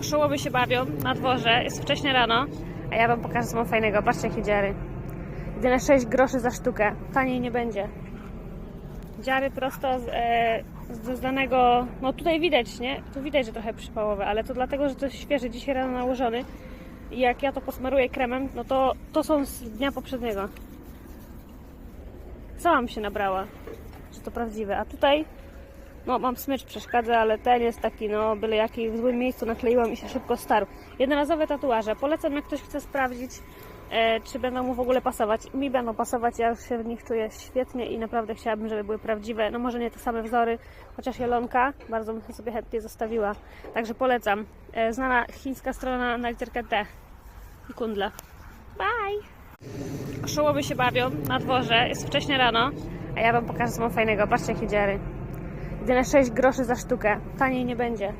Oszołowy się bawią na dworze, jest wcześnie rano, a ja wam pokażę co mam fajnego. Patrzcie jakie dziary. Jedyne 6 groszy za sztukę. Taniej nie będzie. Dziary prosto z, e, ze znanego, no tutaj widać, nie? Tu widać, że trochę przypałowe, ale to dlatego, że to jest świeże, dzisiaj rano nałożony. I jak ja to posmaruję kremem, no to to są z dnia poprzedniego. Sama mi się nabrała, że to prawdziwe. A tutaj, no mam smycz, przeszkadza, ale ten jest taki, no byle jaki w złym miejscu nakleiłam i się szybko starł. Jednorazowe tatuaże. Polecam, jak ktoś chce sprawdzić, e, czy będą mu w ogóle pasować. Mi będą pasować, ja już się w nich czuję świetnie i naprawdę chciałabym, żeby były prawdziwe. No może nie te same wzory, chociaż jelonka bardzo bym sobie chętnie zostawiła. Także polecam. E, znana chińska strona na literkę T i kundla. Bye! Oszołowy się bawią na dworze, jest wcześnie rano, a ja wam pokażę co mam fajnego. Patrzcie jakie dziary. Jedyne 6 groszy za sztukę. Taniej nie będzie.